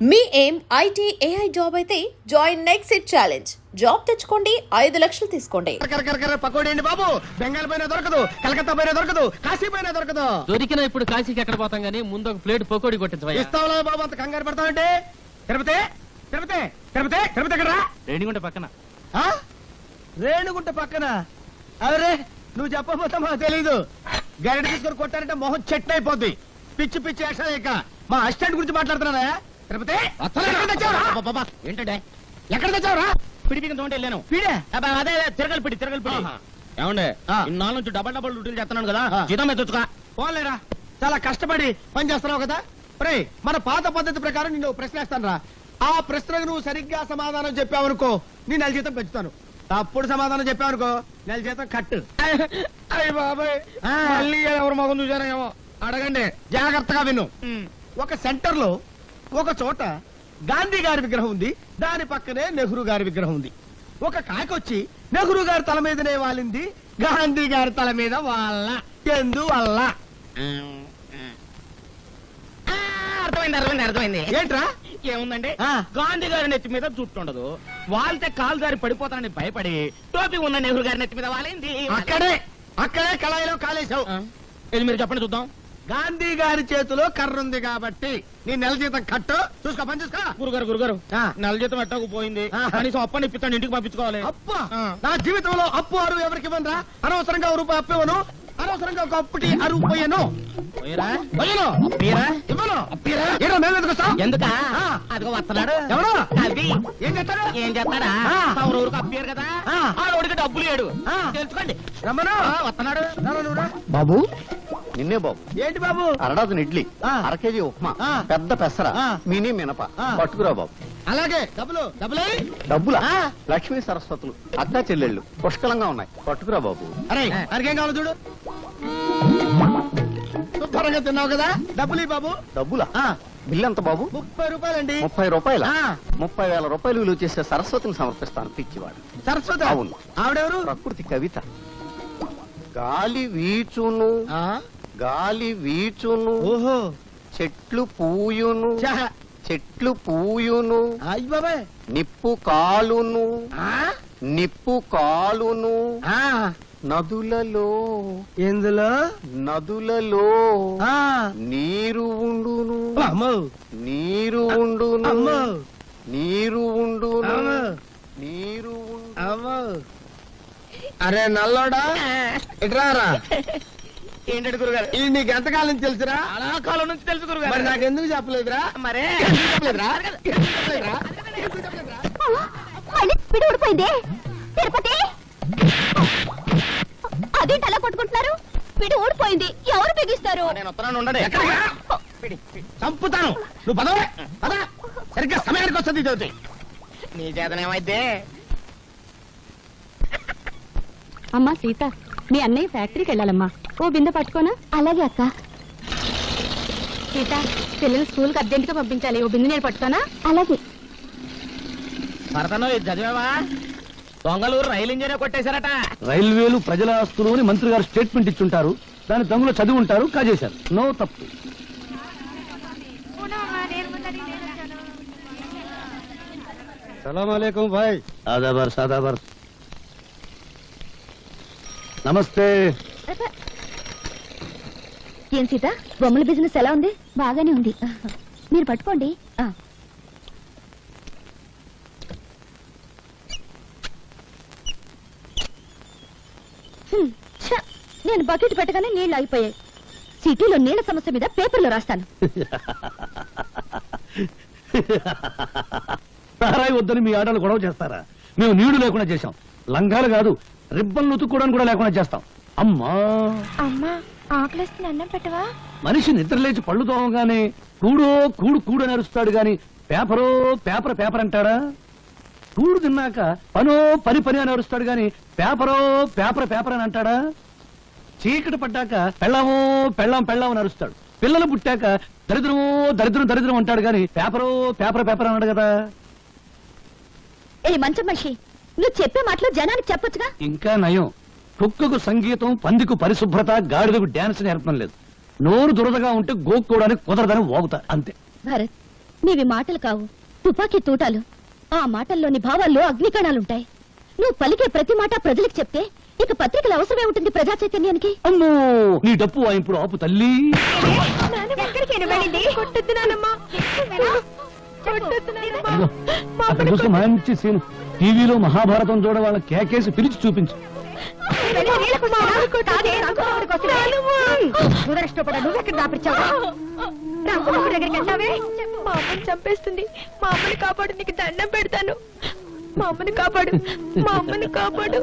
మీ ఏం IT AI job అయితే join next it challenge. Job తెచ్చుకోండి ఐదు లక్షలు తీసుకోండి. కర కర కర పకోడీ అండి బాబు. బెంగాల్ పైన దొరకదు కలకత్తా పైన దొరకదు కాశీ పైన దొరకదు. దొరికిన ఇప్పుడు కాశీకి ఎక్కడ పోతాం గానీ ముందు ఒక ప్లేట్ పకోడీ కొట్టించవయ్యా. ఇస్తావులా బాబు అంత కంగారు పడతావంటే? తిరుపతి తిరుపతి తిరుపతి తిరుపతి ఎక్కడ? రేణిగుంట పక్కన. రేణుగుంట పక్కన. అరే నువ్వు చెప్పబోతే మాకు తెలీదు. గరిట తీసుకొని కొట్టారంటే మొహం చెట్టు అయిపోద్ది. పిచ్చి పిచ్చి యాక్షన్ ఇక మా అసిస్టెంట్ గురించి మాట్లాడుతున్నారా? తిరుపతి? ఎక్కడ తెచ్చావురా? ఏంటంటే? ఎక్కడ తెచ్చావురా? పిడికి తోంటే వెళ్ళాను పీడే? అబ్బా, అదే అదే, తిరగలి పిడి తిరగలి పిడి. ఆహా. ఏమండే? ఆ. ఇన్నాళ్ళ నుంచి డబల్ డబల్ డ్యూటీలు చేస్తున్నాను కదా. జీతం పోలేరా చాలా కష్టపడి పని చేస్తున్నావు కదా. రే మన పాత పద్ధతి ప్రకారం నిన్ను ప్రశ్న వేస్తాను రా ఆ ప్రశ్నకు నువ్వు సరిగ్గా సమాధానం చెప్పావనుకో నీ నెల జీతం పెంచుతాను. తప్పుడు సమాధానం చెప్పావనుకో నెల జీతం కట్టు. అయ్య బాబాయ్. మళ్ళీ ఎవరు మగం చూసారో ఏమో. అడగండి. జాగ్రత్తగా విను. ఒక సెంటర్లో ఒక చోట గాంధీ గారి విగ్రహం ఉంది దాని పక్కనే నెహ్రూ గారి విగ్రహం ఉంది. ఒక కాకొచ్చి నెహ్రూ గారి తల మీదనే వాలింది గాంధీ గారి తల మీద వాళ్ళ ఎందువల్ల? అర్థమైంది అర్థమైంది అర్థమైంది. ఏంట్రా? ఏముందండి? ఆ. గాంధీ గారి నెత్తి మీద జుట్టు ఉండదు. వాళ్తే కాలు దారి పడిపోతానని భయపడి టోపీ ఉన్న నెహ్రూ గారి నెత్తి మీద వాలింది. అక్కడే అక్కడే కళాయిలో కాలేశావు. ఇది మీరు చెప్పండి చూద్దాం. గాంధీ గారి చేతిలో కర్ర ఉంది కాబట్టి నీ నెల జీతం కట్టు చూసుకో పని చూసుకో గురుగారు గురుగారు ఆ. నెల జీతం ఎట్టకు పోయింది ఆ. కనీసం అప్పని ఇప్పిస్తాను ఇంటికి పంపించుకోవాలి అప్ప ఆ. నా జీవితంలో అప్పు అరువు ఎవరికి ఇవ్వనురా అనవసరంగా ఒక రూపాయి అప్పు ఇవ్వను అనవసరంగా ఒక అప్పుటి అరువు పోయాను పోయిరా? పోయాను అప్పీరా? ఇవ్వను ఏంటో మేము ఎందుకు వస్తాం ఎందుకా ఆ. అదిగో వస్తున్నాడు ఎవరు? అది ఏం చేస్తారు ఏం చేస్తాడా ఆ. తమరు ఊరికి అప్పారు కదా ఆ. డబ్బులు ఆ. తెలుసుకోండి రమ్మను వస్తున్నాడు. బాబు నిన్నే బాబు. ఏంటి బాబు? అరడాజన్ ఇడ్లీ ఆ. అర కేజీ ఉప్మా ఆ. పెద్ద పెసర. మినీ మినప. పట్టుకురా బాబు. అలాగే డబ్బులు డబ్బులే డబ్బుల. లక్ష్మీ సరస్వతులు అక్కా చెల్లెళ్ళు పుష్కలంగా ఉన్నాయి. పట్టుకురా బాబు. అరే అరికేం కావాలి చూడు. శుభ్రంగా తిన్నావు కదా? డబ్బులు బాబు. డబ్బుల? ఆ, బిల్లు ఎంత బాబు? ముప్పై రూపాయలండి. ముప్పై రూపాయల. ముప్పై వేల రూపాయలు విలువ చేసే సరస్వతిని సమర్పిస్తాను పిచ్చివాడు. సరస్వతి? అవును. ఆవిడెవరు? ప్రకృతి కవిత. గాలి వీచును. ఆ, గాలి వీచును ఓహో. చెట్లు పూయును చా, చెట్లు పూయును బాబాయ్. నిప్పు కాలును ఆ, నిప్పు కాలును ఆ, నదులలో ఎందులో? నదులలో ఆ, నీరు ఉండును అమ్మో. నీరు ఉండును అమ్మో. నీరు ఉండును అమ్మో. నీరు ఉండు అమ్మో. అరే నల్లోడా ఇట్రారా ఏంటంటే గురుగారు? ఇది నీకు ఎంతకాలం నుంచి తెలుసురా? చాలా కాలం నుంచి తెలుసు మరి గురుగారు చెప్పలేదురా? మరే. ఎందుకు చెప్పలేదురా? ఎందుకు చెప్పలేదురా? ఎందుకు చెప్పలేదురా? మళ్ళీ స్పీడ్ ఊడిపోయింది. తిరుపతి. అదేంటి అలా కొట్టుకుంటున్నారు? స్పీడ్ ఊడిపోయింది. ఎవరు బిగిస్తారు? నేను వస్తున్నాను ఉండండి. ఎక్కడికా? చంపుతాను. నువ్వు పదవే. పద. సరిగ్గా సమయానికి వస్తుంది చదువుతాయి నీ చేతనేమైతే? అమ్మా సీత. మీ అన్నయ్య ఫ్యాక్టరీకి వెళ్ళాలమ్మా. ఓ బిందె పట్టుకోనా? అలాగే అక్క. సీత పిల్లలు స్కూల్కి అర్జెంట్గా పంపించాలి. ఓ బిందె నేను పట్టుకోనా? అలాగే. భరతను ఇది చదివావా? దొంగలూరు రైలు ఇంజనే కొట్టేశారట. రైల్వేలు ప్రజల ఆస్తులు అని మంత్రి గారు స్టేట్మెంట్ ఇచ్చుంటారు. దాని దొంగలు చదివి ఉంటారు కాజేశారు. నో తప్పు. సలాం అలైకుం భాయ్ ఆదాబర్ సాదాబర్. నమస్తే. ఏం సీత బొమ్మల బిజినెస్ ఎలా ఉంది? బాగానే ఉంది. మీరు పట్టుకోండి. నేను బకెట్ పెట్టగానే నీళ్ళు అయిపోయాయి సిటీలో నీళ్ళ సమస్య మీద పేపర్లో రాస్తాను. సారాయి వద్దని మీ ఆడలు గొడవ చేస్తారా? మేము నీళ్ళు లేకుండా చేశాం. లంగాలు కాదు రిబ్బన్లు ఉతుక్కోవడానికి కూడా లేకుండా చేస్తాం. అమ్మా! అమ్మా ఆకలిస్తుంది అన్నం పెట్టవా? మనిషి నిద్ర లేచి పళ్ళు తోమగానే కూడో కూడు కూడు అని అరుస్తాడు గాని పేపరో పేపర్ పేపర్ అంటాడా? కూడు తిన్నాక పనో పని పని అని అరుస్తాడు గాని పేపరో పేపర్ పేపర్ అని అంటాడా? చీకటి పడ్డాక పెళ్ళామో పెళ్ళాం పెళ్ళాం అని అరుస్తాడు. పిల్లలు పుట్టాక దరిద్రమో దరిద్రం దరిద్రం అంటాడు గాని పేపరో పేపర్ పేపర్ అన్నాడు కదా? ఏ మంచం మనిషి నువ్వు చెప్పే మాటలు జనానికి చెప్పొచ్చుగా? ఇంకా నయం. కుక్కకు సంగీతం పందికు పరిశుభ్రత గాడిదకు డాన్స్ నేర్పడం లేదు. నోరు దురదగా ఉంటే గోక్కోవడానికి కుదరదని వాగుతా అంతే. భరత్ నీవి మాటలు కావు. తుపాకీ తూటాలు. ఆ మాటల్లోని భావాల్లో అగ్నికణాలుంటాయి. నువ్వు పలికే ప్రతి మాట ప్రజలకు చెప్తే ఇక పత్రికల అవసరమే ఉంటుంది ప్రజా చైతన్యానికి. అమ్మో! నీ డప్పు వాయింపుడు ఆపు తల్లి. మంచి సీన్. టీవీలో మహాభారతం చూడ వాళ్ళ కేకేసి పిలిచి చూపించు. మా అమ్మని చంపేస్తుంది. మా అమ్మని కాపాడు నీకు దండం పెడతాను. మా అమ్మని కాపాడు మా అమ్మని కాపాడు.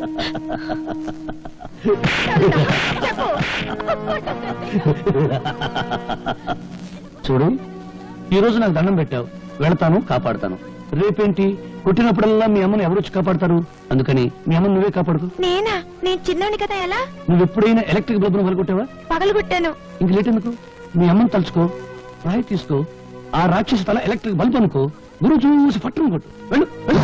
చూడు ఈ రోజు నాకు దండం పెట్టావు. వెళతాను కాపాడుతాను. రేపేంటి? కొట్టినప్పుడల్లా మీ అమ్మని ఎవరొచ్చి కాపాడతారు? అందుకని మీ అమ్మని నువ్వే కాపాడుకో. నేనా? నేను చిన్నోని కదా ఎలా? నువ్వు ఎప్పుడైనా ఎలక్ట్రిక్ బల్బును పలుకొట్టావా పగలగొట్టాను. ఇంక లేట్ ఎందుకు మీ అమ్మని తలుచుకో రాయి తీసుకో ఆ రాక్షసి తల ఎలక్ట్రిక్ బల్బ్ అనుకో గురువు చూసి పట్టును కొట్టు. వెళ్ళు వెళ్ళు.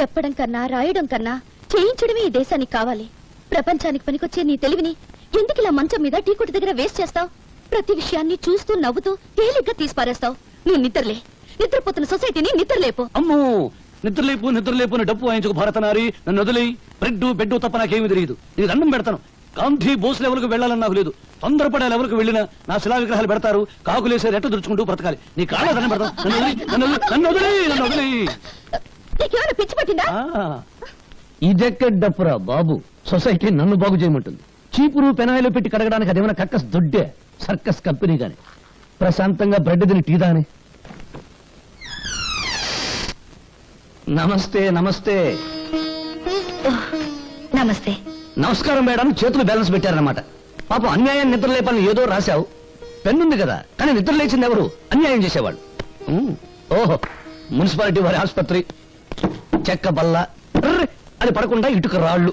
చెప్పడం కన్నా రాయడం కన్నా చేయించడమే ఈ దేశానికి కావాలి. ప్రపంచానికి పనికొచ్చే నీ తెలివిని ఎందుకు ఇలా మంచం మీద టీ కొట్టు దగ్గర వేస్ట్ చేస్తావు? ప్రతి విషయాన్ని చూస్తూ నవ్వుతూ తేలిగ్గా తీసిపారేస్తావు. నువ్వు నిద్రలే. నిద్రపోతున్న సొసైటీని నిద్రలేపు. అమ్మో! నిద్రలేపు నిద్రలేపు అని డప్పు వాయించుకు భారతనారి నన్ను వదిలి బ్రెడ్ బెడ్ తప్ప నాకేమీ తెలియదు. నీకు దండం పెడతాను. గాంధీ బోస్ లెవెల్కి వెళ్ళాలని నాకు లేదు. తొందరపడే లెవెల్కి వెళ్ళినా నా శిలా విగ్రహాలు పెడతారు. కాకులేసే రెట్ట దుడుచుకుంటూ బ్రతకాలి. నీ కాళ్ళ దండం పెడతాను. నన్ను వదిలి నన్ను వదిలి నన్ను వదిలి నీకేమైనా పిచ్చి పట్టిందా? ఇదెక్కడ డప్పురా బాబు? సొసైటీ నన్ను బాగు చేయమంటుంది. చీపురు పెనాయిలు పెట్టి కడగడానికి అదేమైనా కక్కస్ దొడ్డే సర్కస్ కంపెనీ గాని. ప్రశాంతంగా బ్రెడ్ తిని టీ దాని నమస్తే నమస్తే. నమస్తే. నమస్కారం మేడం చేతులు బ్యాలెన్స్ పెట్టారన్నమాట. పాపం అన్యాయం నిద్ర లేపని ఏదో రాశావు. పెన్నుంది కదా కానీ నిద్ర లేచింది ఎవరు? అన్యాయం చేసేవాళ్ళు. ఉమ్, ఓహో మున్సిపాలిటీ వారి ఆసుపత్రి. చెక్క బల్ల. అది పడకుండా ఇటుక రాళ్ళు.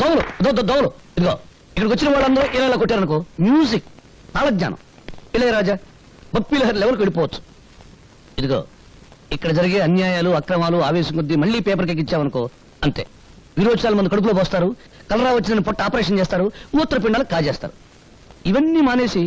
దోవలు దో దోవలు ఇదిగో ఇక్కడికి వచ్చిన వాళ్ళందరూ ఇలా ఇలా కొట్టారనుకో మ్యూజిక్ తాళజ్ఞానం. ఇళయరాజా బప్పిలహరి లెవెల్కి వెళ్ళిపోవచ్చు. ఇదిగో ఇక్కడ జరిగే అన్యాయాలు అక్రమాలు ఆవేశం కొద్దీ మళ్ళీ పేపర్కి ఎక్కించామనుకో అంతే. విరోచనాల మంది కడుపులో పోస్తారు కలరా వచ్చిన పొట్ట ఆపరేషన్ చేస్తారు మూత్రపిండాలు కాజేస్తారు. ఇవన్నీ మానేసి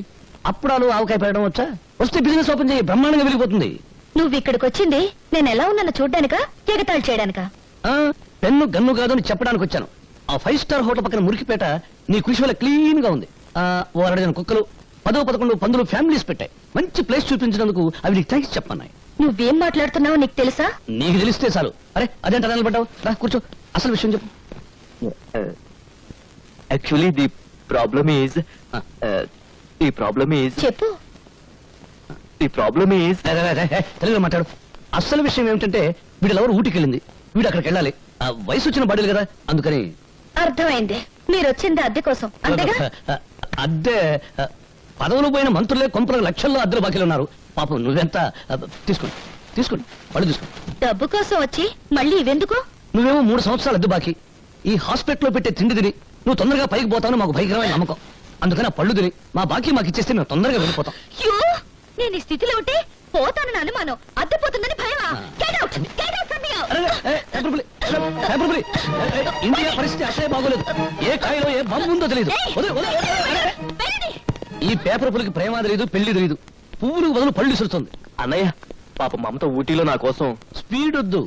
అప్పుడాలు ఆవకాయ పెట్టడం వచ్చా? వస్తే బిజినెస్ ఓపెన్ చేయి బ్రహ్మాండంగా వెళ్ళిపోతుంది నువ్వు ఇక్కడికి వచ్చింది నేను ఎలా ఉన్నానో చూడ్డానికా? ఎగతాళి చేయడానికా? ఆ, పెన్ను గన్ను కాదు అని చెప్పడానికి వచ్చాను. ఆ ఫైవ్ స్టార్ హోటల్ పక్కన మురికిపేట నీ కృషి వల్ల క్లీన్గా ఉంది. ఆ, ఓ అరడజన కుక్కలు పదో పదకొండు పందులు ఫ్యామిలీస్ పెట్టాయి. మంచి ప్లేస్ చూపించినందుకు అవి నీకు థ్యాంక్స్ చెప్పన్నాయి నువ్వేం మాట్లాడుతున్నావో నీకు తెలుసా? నీకు తెలిస్తే చాలు. అరే అదేంట నిలబడ్డావు? రా కూర్చో. అసలు విషయం చెప్పు. Actually the problem is the problem is చెప్పు. ది ప్రాబ్లమ్ ఈజ్ రే, తెలుగులో మాట్లాడు. అసలు విషయం ఏమిటంటే వీడు ఎవరు ఊటికి వెళ్ళింది వీడు అక్కడికి వెళ్ళాలి. ఆ, వయసు వచ్చిన బడులు కదా అందుకని అర్థమైంది. మీరు వచ్చింది అద్దె కోసం. అంతేగా? అద్దె పదవులు పోయిన మంత్రులే కొంపల లక్షల్లో అద్దెలు బాకీలు ఉన్నారు. పాపం నువ్వెంత తీసుకోండి తీసుకోండి పళ్ళు తీసుకోండి డబ్బు కోసం వచ్చి మళ్ళీ ఇవెందుకు? నువ్వేమో మూడు సంవత్సరాలు అద్దె బాకీ. ఈ హాస్పిటల్లో పెట్టే తిండి తిని నువ్వు తొందరగా పైకి పోతావు మాకు భయంకరమైన నమ్మకం. అందుకని ఆ పళ్ళు తిని మా బాకీ మాకు ఇచ్చేస్తే మేము తొందరగా వెళ్ళిపోతాం. యో నేను ఈ స్థితిలో ఉంటే పోతానని అనుమానం అద్దెపోతుందని భయమా ఇండియా పరిస్థితి అసలే బాగోలేదు ఏ కాయలో ఏ బాంబు ఉందో తెలియదు. ఈ పేపర్ పులికి ప్రేమ తెలియదు పెళ్ళి తెలియదు పువ్వులు బదులు పళ్ళు ఇసురుతుంది అన్నయ్య పాప మమత ఊటీలో నా కోసం స్పీడ్ వద్దు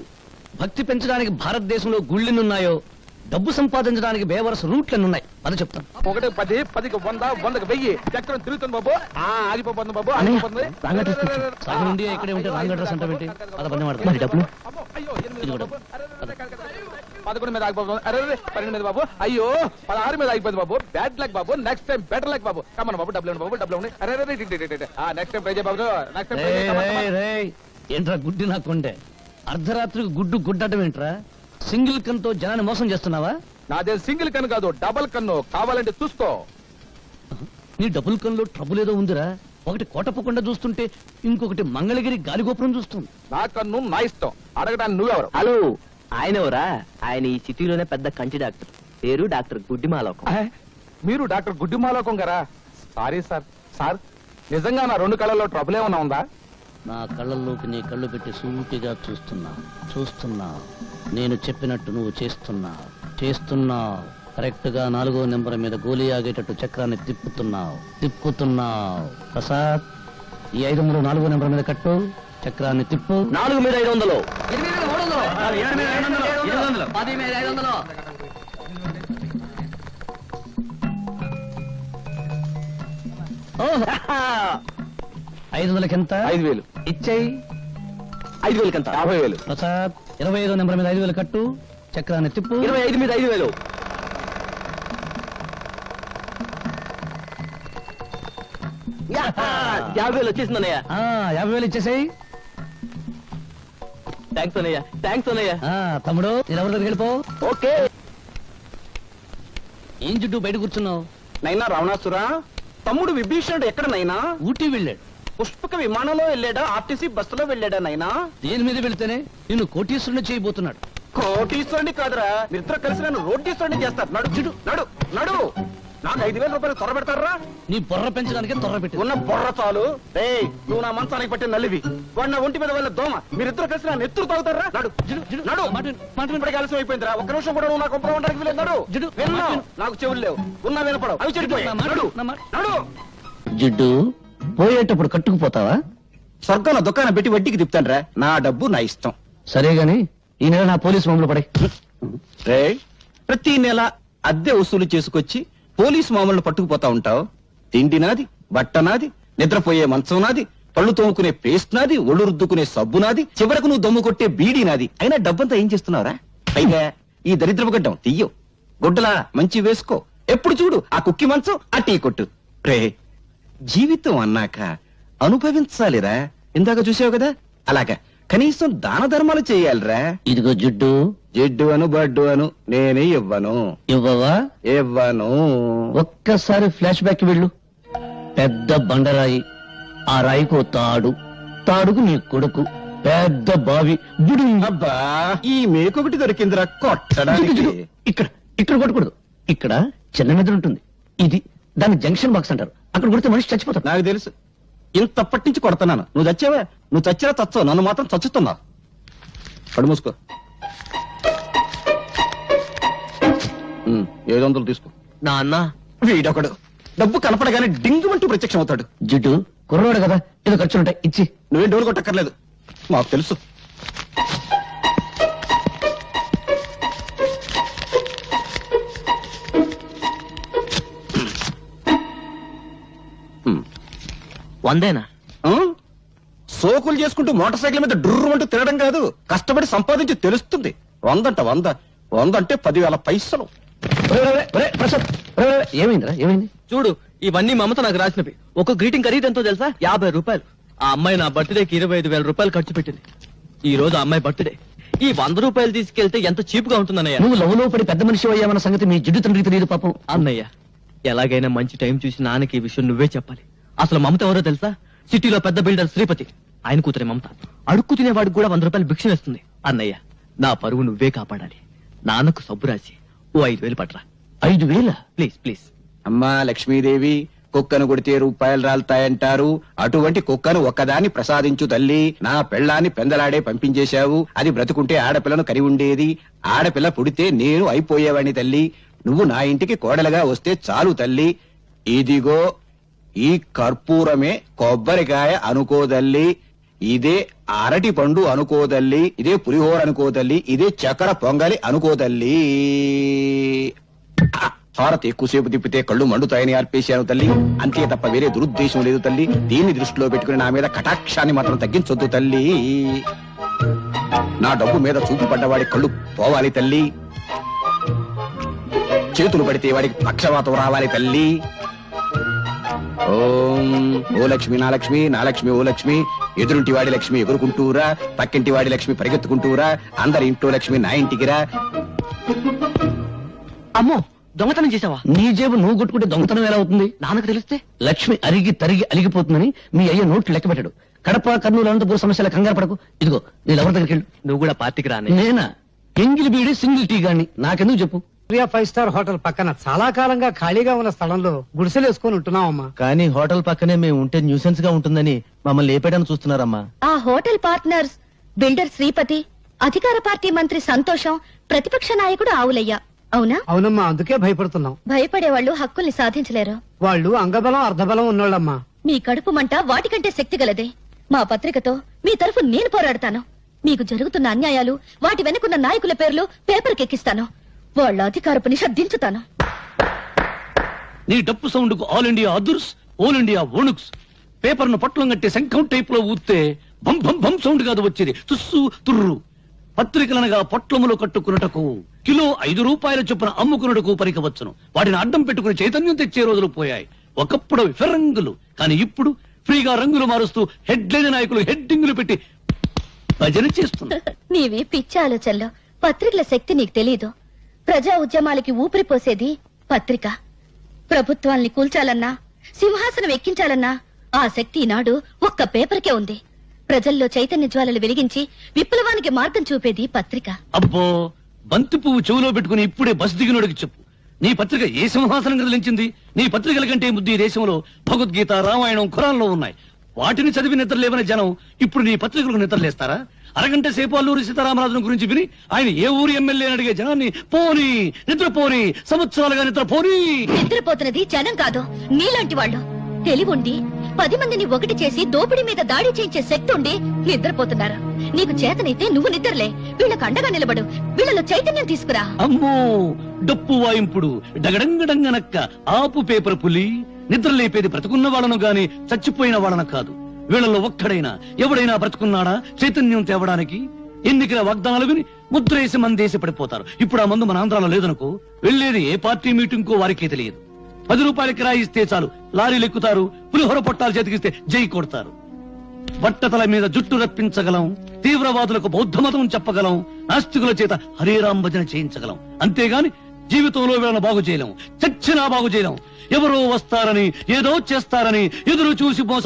భక్తి పెంచడానికి భారతదేశంలో గుళ్ళెన్నున్నాయో డబ్బు సంపాదించడానికి బేవరస రూట్లెన్నున్నాయి. అది చెప్తాను. ఒకటి పది పదికి వంద వందకి వెయ్యి. చక్రం తిరుగుతుంది బాబు. ఆగిపోతుంది బాబు ఆగిపోతుంది. ఇక్కడే ఉంటే రాంగ్ అడ్రస్ అంటావేంటి? పద బండి మాడదాం. మరి డబ్బులు? పదకొండు మీద ఆగిపోతుంది. అరే అరే, పన్నెండు మీద బాబు. అయ్యో పదహారు మీద ఆగిపోయింది బాబు. బ్యాడ్ లక్ బాబు. నెక్స్ట్ టైం బెటర్ లక్ బాబు. కమన్ బాబు డబ్బులు బాబు డబ్బులు. అరే అరే, నెక్స్ట్ టైం చేయ బాబు. Next time. ఏంట్రా గుడ్డి నా కొండే? అర్ధరాత్రికి గుడ్డు గుడ్డటం ఏంట్రా? సింగిల్ కన్తో జనాన్ని మోసం చేస్తున్నావా? నాదే సింగిల్ కన్ను కాదు డబల్ కన్ను కావాలంటే చూసుకో. నీ డబుల్ కన్లో ట్రబుల్ ఏదో ఉందిరా. ఒకటి కోటప్పకుండా చూస్తుంటే ఇంకొకటి మంగళగిరి గాలిగోపురం చూస్తుంది. నా కన్ను నా ఇష్టం. అడగడానికి నువ్వెవరు? హలో ఆయన ఎవరా ఆయన ఈ సిటీలోనే పెద్ద కంటి డాక్టర్. పేరు డాక్టర్ గుడ్డిమాలోకం. మీరు డాక్టర్ గుడ్డిమాలోకం గారా? Sorry sir. సార్ నిజంగా నా రెండు కళ్ళల్లో ట్రబుల్ ఏమన్నా ఉందా? నా కళ్ళల్లోకి నీ కళ్ళు పెట్టి సూటిగా చూస్తున్నా. చూస్తున్నా. నేను చెప్పినట్టు నువ్వు చేస్తున్నా. చేస్తున్నా. కరెక్ట్గా నాలుగో నెంబర్ మీద గోలీ ఆగేటట్టు చక్రాన్ని తిప్పుతున్నావు. తిప్పుతున్నావు. ప్రసాద్ ఈ ఐదు వందలు నాలుగో నెంబర్ మీద కట్టు. చక్రాన్ని తిప్పు. నాలుగు మీద ఐదు వందలు. ఐదు వందలకి ఎంత ఐదు వేలు. ఇచ్చేయి. ఐదు వేలకి ఎంత యాభై వేలు. ప్రసాద్ ఇరవై ఐదో నెంబర్ మీద ఐదు వేలు కట్టు. చక్రాన్ని తిప్పు. ఇరవై ఐదు మీద ఐదు వేలు! యాభై వేలు వచ్చేసింది అన్నయ్య. ఆ, యాభై వేలు ఇచ్చేసాయి. థ్యాంక్స్ అన్నయ్య. థ్యాంక్స్ అన్నయ్య. తమ్ముడు నేను ఎవరి దగ్గరికి వెళ్ళిపో. ఓకే. ఏం చుట్టూ బయట కూర్చున్నావు? నైనా రావణాసురా. తమ్ముడు విభీషణుడు ఎక్కడ నైనా? ఊటీ వెళ్ళాడు. పుష్పక విమానంలో వెళ్ళాడా? ఆర్టీసీ బస్సులో వెళ్ళాడా నైనా దేని మీద వెళితేనే? నిన్ను కోటీశ్వరుని చేయబోతున్నాడు. కోటీశ్వరుని కాదురా. మీరిద్దరు కలిసి నన్ను రోటీశ్వరుని చేస్తారు. నడు చిడు నడు నడు. నాకు ఐదు వేల రూపాయలు త్వర పెడతారా? నీ బుర్ర పెంచడానికి తొర్ర పెట్టి. ఉన్న బొర్ర చాలు. ఏయ్ నువ్వు నా మంచానికి పట్టిన నల్లివి వాడు నా ఒంటి మీద వాళ్ళ దోమ. మీరిద్దరు కలిసి నా నెత్తురు తాగుతారా? నడు నడు. ఇప్పటికే ఆలస్యం అయిపోయిందిరా. ఒక్క నిమిషం కూడా నువ్వు నా కొంపలో ఉండడానికి వీలేదు నడు. జిడు, విన్నావు. నాకు చెవులు లేవు. ఉన్నా వినపడవు. అవి చెడిపోయాయి. నడు నడు. జిడ్డు పోయేటప్పుడు కట్టుకుపోతావా? స్వర్గంలో దుకాణం పెట్టి వడ్డీకి తిప్పుతాను నా డబ్బు నా ఇష్టం. సరే గాని ఈ నెల నా పోలీసు మామూలు పడే. రే ప్రతి నెల అద్దె వసూలు చేసుకొచ్చి పోలీసు మామూలు పట్టుకుపోతా ఉంటావు. తిండి నాది బట్ట నాది నిద్రపోయే మంచం నాది పళ్ళు తోముకునే పేస్ట్ నాది ఒళ్ళు రుద్దుకునే సబ్బు నాది చివరకు నువ్వు దమ్ము కొట్టే బీడీ నాది. అయినా డబ్బంతా ఏం చేస్తున్నావురా? పైగా ఈ దరిద్రపు గడ్డం తీయో. గుడ్డలా మంచి వేసుకో. ఎప్పుడు చూడు ఆ కుక్కి మంచం ఆ టీ కొట్టు. రే జీవితం అన్నాక అనుభవించాలిరా. ఇందాక చూసావు కదా? అలాగా. కనీసం దాన ధర్మాలు చేయాలిరా. ఇదిగో జిడ్డు. జిడ్డు అను బడ్డు అను నేనే ఇవ్వను. ఇవ్వవా? ఇవ్వను. ఒక్కసారి ఫ్లాష్ బ్యాక్ వెళ్ళు. పెద్ద బండరాయి ఆ రాయికో తాడు. తాడుకు నీ కొడుకు. పెద్ద బావి. బుడు అబ్బా ఈ మేకొకటి దొరికిందిరా కొట్టడానికి. ఇక్కడ ఇక్కడ కొట్టకూడదు. ఇక్కడ చిన్న మెదడు ఉంటుంది. ఇది దాన్ని జంక్షన్ బాక్స్ అంటారు. అక్కడ కొడితే మనిషి చచ్చిపోతాడు. నాకు తెలుసు. ఇంతప్పటి నుంచి కొడుతున్నాను. నువ్వు చచ్చావా? నువ్వు చచ్చినా చచ్చావు. నన్ను మాత్రం చచ్చుతున్నావు. పడు మూసుకో. ఏడు వందలు తీసుకో. నా అన్న వీడొకడు. డబ్బు కనపడగానే డింగుమంటూ ప్రత్యక్షం అవుతాడు. జిడ్డు. కుర్రోడు కదా. ఏదో ఖర్చులుంటాయి. ఇచ్చి. నువ్వేం డోలు కొట్టక్కర్లేదు. మాకు తెలుసు. వందేనా? సోకులు చేసుకుంటూ మోటార్ సైకిల్ మీద డుర్రు అంటూ తిరగడం కాదు. కష్టపడి సంపాదించి తెలుస్తుంది. వందంట వంద. వంద అంటే పదివేల పైసలు. ఏమైందిరా ఏమైంది? చూడు ఇవన్నీ మమత నాకు రాసినవి. ఒక గ్రీటింగ్ ఖరీదు ఎంతో తెలుసా? యాభై రూపాయలు. ఆ అమ్మాయి నా బర్త్డేకి ఇరవై ఐదు వేల రూపాయలు ఖర్చు పెట్టింది. ఈ రోజు ఆ అమ్మాయి బర్త్డే. ఈ వంద రూపాయలు తీసుకెళ్తే ఎంత చీప్గా ఉంటుందన్నయ్య? నువ్వు లవ్లో పడి పెద్ద మనిషి అయ్యామన్న సంగతి మీ జిడ్డు తండ్రికి తెలియదు పాపం. అన్నయ్య ఎలాగైనా మంచి టైం చూసి నాన్నకి ఈ విషయం నువ్వే చెప్పాలి. అసలు మమత ఎవరో తెలుసా? సిటీలో పెద్ద బిల్డర్ శ్రీపతి. ఆయన కూతురే మమత. అడుక్కు తినేవాడికి కూడా వంద రూపాయలు భిక్ష వేస్తుంది. అన్నయ్య నా పరువు నువ్వే కాపాడాలి. నాన్నకు సబ్బు రాసి ఓ ఐదు వేలు పట్రా. ఐదు వేల? Please please. అమ్మా లక్ష్మీదేవి కుక్కను కొడితే రూపాయలు రాలుతాయంటారు. అటువంటి కుక్కను ఒక్కదాన్ని ప్రసాదించు తల్లి. నా పెళ్ళాన్ని పెందలాడే పంపించేశావు. అది బ్రతుకుంటే ఆడపిల్లను కరి ఉండేది. ఆడపిల్ల పుడితే నేను అయిపోయేవాడిని తల్లి. నువ్వు నా ఇంటికి కోడలుగా వస్తే చాలు తల్లి. ఇదిగో ఈ కర్పూరమే కొబ్బరికాయ అనుకోదల్లి ఇదే అరటి పండు అనుకోదల్లి ఇదే పులిహోర అనుకోదల్లి ఇదే చక్కెర పొంగలి అనుకోదల్లి భారత్ ఎక్కువసేపు తిప్పితే కళ్ళు మండుతాయని ఆర్పేశాను తల్లి. అంతే తప్ప వేరే దురుద్దేశం లేదు తల్లి. దీన్ని దృష్టిలో పెట్టుకుని నా మీద కటాక్షాన్ని మాత్రం తగ్గించొద్దు తల్లి. నా డబ్బు మీద చూపు పడ్డవాడి కళ్ళు పోవాలి తల్లి. చేతులు పడితే వాడికి పక్షవాతం రావాలి తల్లి. ఓం. ఓ లక్ష్మి నా లక్ష్మి నా లక్ష్మి ఓ లక్ష్మి. ఎదురుంటి వాడి లక్ష్మి ఎగురుకుంటూరా పక్కింటి వాడి లక్ష్మి పరిగెత్తుకుంటూరా అందరి ఇంట్లో లక్ష్మి నా ఇంటికిరా. అమ్మో దొంగతనం చేసావా నీ జేబు నువ్వు కొట్టుకుంటే దొంగతనం ఎలా అవుతుంది? నాన్నకు తెలిస్తే? లక్ష్మి అరిగి తరిగి అలిగిపోతుందని మీ అయ్య నోట్లు లెక్క పెట్టాడు. కడప కర్నూలు అనంతపురం సమస్యల కంగారు పడకు. ఇదిగో నేను ఎవరి దగ్గరికి వెళ్ళు. నువ్వు కూడా పార్టీకి రానే నేనా? ఎంగిలి బీడి సింగిల్ టీ గాని. నాకెందుకు చెప్పు? ప్రియా ఫైవ్ స్టార్ హోటల్ పక్కన చాలా కాలంగా ఖాళీగా ఉన్న స్థలంలో గుడిసెలు వేసుకుని ఉంటున్నామమ్మా కానీ హోటల్ పక్కనే మేము ఉంటే న్యూసెన్స్గా ఉంటుందని మమ్మల్ని లేపేయడానికి చూస్తున్నారమ్మా. ఆ హోటల్ పార్ట్నర్స్ బిల్డర్ శ్రీపతి అధికార పార్టీ మంత్రి సంతోషం ప్రతిపక్ష నాయకుడు ఆవులయ్య. అవునా? అవునమ్మా అందుకే భయపడుతున్నాం. భయపడేవాళ్ళు హక్కుల్ని సాధించలేరు. వాళ్ళు అంగబలం అర్ధబలం ఉన్నోళ్ళమ్మా. మీ కడుపు మంట వాటికంటే శక్తి గలదే. మా పత్రికతో మీ తరఫు నేను పోరాడతాను. మీకు జరుగుతున్న అన్యాయాలు వాటి వెనుకున్న నాయకుల పేర్లు పేపర్కి ఎక్కిస్తాను వాళ్ళ అధికారపు నిష దించుతాను నీ డప్పు సౌండ్కు ఆల్ ఇండియా అదుర్స్ ఆల్ ఇండియా వణుక్స్. పేపర్ను పట్లం కట్టి శంఖం టైప్లో ఊస్తే భం భం భం సౌండ్ కాదు వచ్చేది. తుస్సు తుర్రు. పత్రికలనగా పొట్లములో కట్టుకున్నటకు కిలో ఐదు రూపాయల చొప్పున అమ్ముకున్నటకు పరికవచ్చును. వాటిని అడ్డం పెట్టుకుని చైతన్యం తెచ్చే రోజులు పోయాయి. ఒకప్పుడు అవి ఫిరంగులు. కానీ ఇప్పుడు ఫ్రీగా రంగులు మారుస్తూ హెడ్లైన్ నాయకులు హెడ్డింగులు పెట్టి భజన చేస్తున్నారు. నీవి పిచ్చి ఆలోచనలు పత్రికల శక్తి నీకు తెలీదు. ప్రజా ఉద్యమాలకి ఊపిరిపోసేది పత్రిక. ప్రభుత్వాల్ని కూల్చాలన్నా సింహాసనం ఎక్కించాలన్నా ఆ శక్తి ఈనాడు ఒక్క పేపర్కే ఉంది. ప్రజల్లో చైతన్య జ్వాలలు వెలిగించి విప్లవానికి మార్గం చూపేది పత్రిక. అబ్బో బంతి పువ్వు చెవులో పెట్టుకుని ఇప్పుడే బస్ దిగినోడికి చెప్పు. నీ పత్రిక ఏ సింహాసనం కదిలించింది నీ పత్రికల కంటే ముద్దు ఈ దేశంలో భగవద్గీత రామాయణం ఖురాన్లో ఉన్నాయి. వాటిని చదివి నిద్రలేవని జనం ఇప్పుడు నీ పత్రికలకు నిద్రలేస్తారా? అరగంట సేపు అల్లూరి సీతారామరాజును గురించి విని ఆయన ఏ ఊరి ఎమ్మెల్యే అడిగే జనాన్ని పోని నిద్రపోని సంవత్సరాలుగా నిద్రపోని. నిద్రపోతున్నది జనం కాదు నీలాంటి వాళ్ళు. తెలివుండి పది మందిని ఒకటి చేసి దోపిడీ మీద దాడి చేయించే శక్తి ఉండి నిద్రపోతున్నారు. నీకు చేతనైతే నువ్వు నిద్రలే. వీళ్ళకు అండగా నిలబడు. వీళ్ళలో చైతన్యం తీసుకురా. అమ్మో డప్పు వాయింపుడు డగడంగడంగనక్క ఆపు పేపర్ పులి. నిద్ర లేపేది బ్రతుకున్న వాళ్ళను గాని చచ్చిపోయిన వాళ్ళను కాదు. వీళ్ళలో ఒక్కడైనా ఎవడైనా బ్రతుకున్నాడా? చైతన్యం తేవడానికి ఎన్నికల వాగ్దానాలు విని ముద్రేసి మందేసి పడిపోతారు. ఇప్పుడు ఆ మందు మన ఆంధ్రాలో లేదనుకో వెళ్ళేది ఏ పార్టీ మీటింగ్ కో వారికే తెలియదు. పది రూపాయల కిరాయి ఇస్తే చాలు లారీలు ఎక్కుతారు పులిహోర పొట్టాలు చేతికిస్తే జై కొడతారు. బట్టతల మీద జుట్టు రప్పించగలం తీవ్రవాదులకు బౌద్ధ మతం చెప్పగలం నాస్తికుల చేత హరేరాం భజన చేయించగలం. అంతేగాని జీవితంలో వీళ్ళని బాగు చేయలేం చచ్చినా బాగు చేయలేం ఎవరో వస్తారని ఏదో చేస్తారని ఎదురు చూసి మోస